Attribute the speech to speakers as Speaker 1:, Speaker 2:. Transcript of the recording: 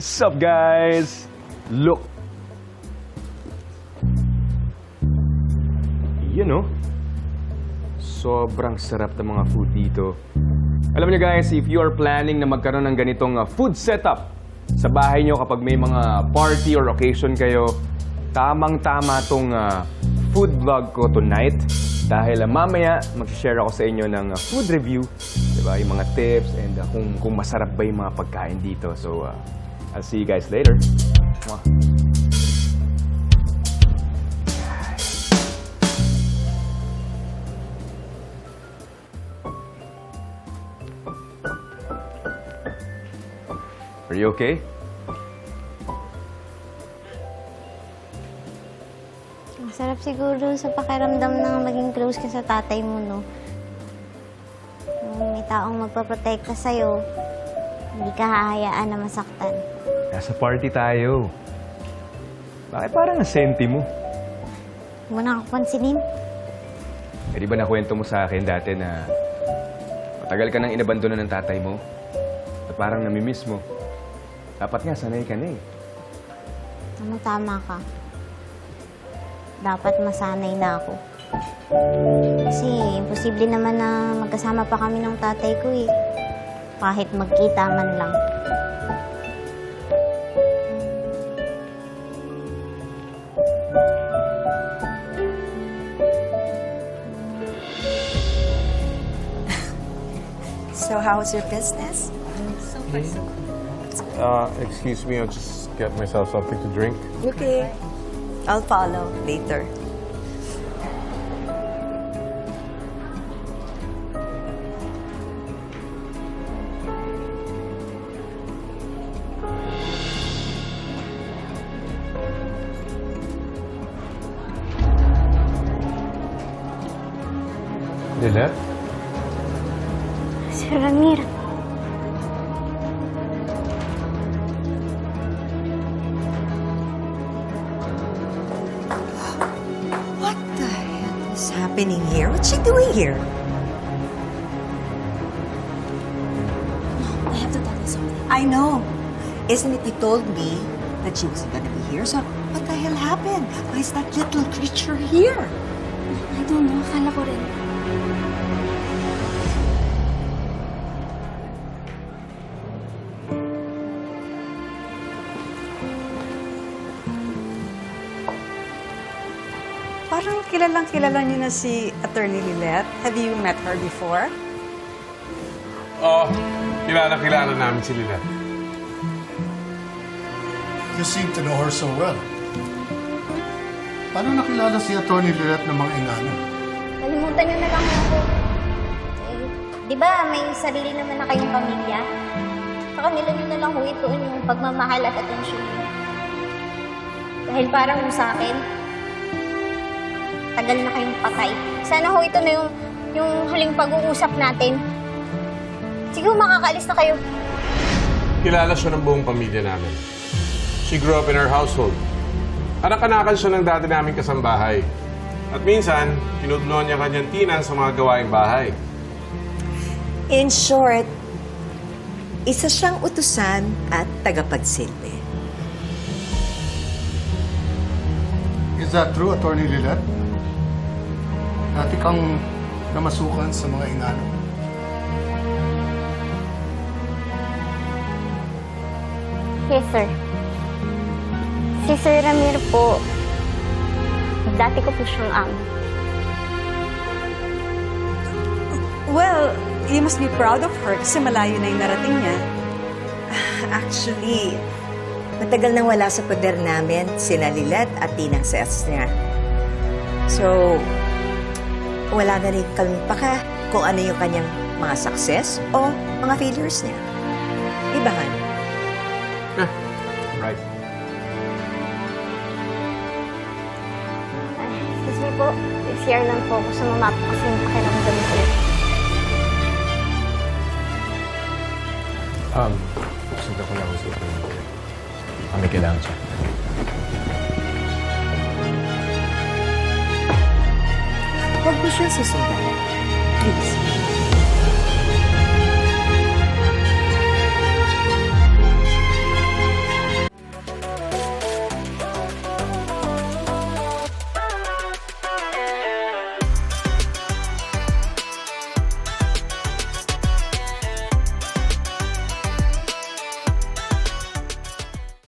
Speaker 1: Sup guys? Look. You know, sobrang sarap ng mga food dito. Alam niyo guys, if you are planning na magkaroon ng ganitong uh, food setup sa bahay niyo kapag may mga party or occasion kayo, tamang-tama tong uh, food vlog ko tonight. Dahil uh, mamaya, mag-share ako sa inyo ng food review, di ba? Yung mga tips and uh, kung, kung masarap ba yung mga pagkain dito. So, uh, I'll see you guys later. Mwah. Are you okay?
Speaker 2: Masarap siguro sa pakiramdam na maging close ka sa tatay mo, no? Yung may taong magpaprotekta sa'yo, hindi ka hahayaan na masaktan.
Speaker 1: Nasa party tayo. Bakit parang nasenti mo?
Speaker 2: Huwag mo na ako pansinin.
Speaker 1: Eh, di ba nakwento mo sa akin dati na matagal ka nang inabandono ng tatay mo? At parang namimiss mo. Dapat nga, sanay ka na eh.
Speaker 2: Tama-tama ka. Dapat masanay na ako. Kasi imposible naman na magkasama pa kami ng tatay ko eh. Kahit magkita man lang.
Speaker 3: So how's your business?
Speaker 4: Uh, excuse me, I'll just get myself something to drink.
Speaker 3: Okay. I'll follow later.
Speaker 4: Lilette?
Speaker 2: Sir Ramir,
Speaker 3: What the hell is happening here? What's she doing here?
Speaker 5: I have to tell you something.
Speaker 3: I know. Isn't it you told me that she wasn't gonna be here? So what the hell happened? Why is that little creature here?
Speaker 5: I don't know. Akala ko rin.
Speaker 3: Parang kilalang kilala niyo na si Attorney Lilette. Have you met her before?
Speaker 4: Oh, kilala-kilala namin si Lilette.
Speaker 6: You seem to know her so well. Paano nakilala si Atty. Lilette ng mga ingano?
Speaker 2: Kalimutan niyo na lang ako. Eh, di ba may sarili naman na kayong pamilya? Sa kanila niyo na lang ho ito yung pagmamahal at atensyon niyo. Dahil parang sa akin, tagal na kayong patay. Sana ho ito na yung, yung huling pag-uusap natin. Siguro makakaalis na kayo.
Speaker 4: Kilala siya ng buong pamilya namin. She grew up in our household. Anak-anakan siya ng dati namin kasambahay. At minsan, tinutulungan niya kanyang tina sa mga gawaing bahay.
Speaker 3: In short, isa siyang utusan at tagapagsilbi.
Speaker 6: Is that true, Atty. Lilette? Dati kang namasukan sa mga ingano.
Speaker 2: Yes, sir. Si Sir Ramir po, dati ko po siyang amo.
Speaker 3: Well, you must be proud of her kasi malayo na yung narating niya.
Speaker 7: Actually, matagal nang wala sa poder namin sina Lilet at Tinang Sets niya. So, wala na rin kami paka kung ano yung kanyang mga success o mga failures niya. Ibahan.
Speaker 4: Right.
Speaker 2: Ay, excuse me po, share lang po ako sa mama kasi yung pakiramdam ko.
Speaker 1: Um, sundan ko lang ito. Kami kailangan siya.
Speaker 7: Huwag mo susundan. Please.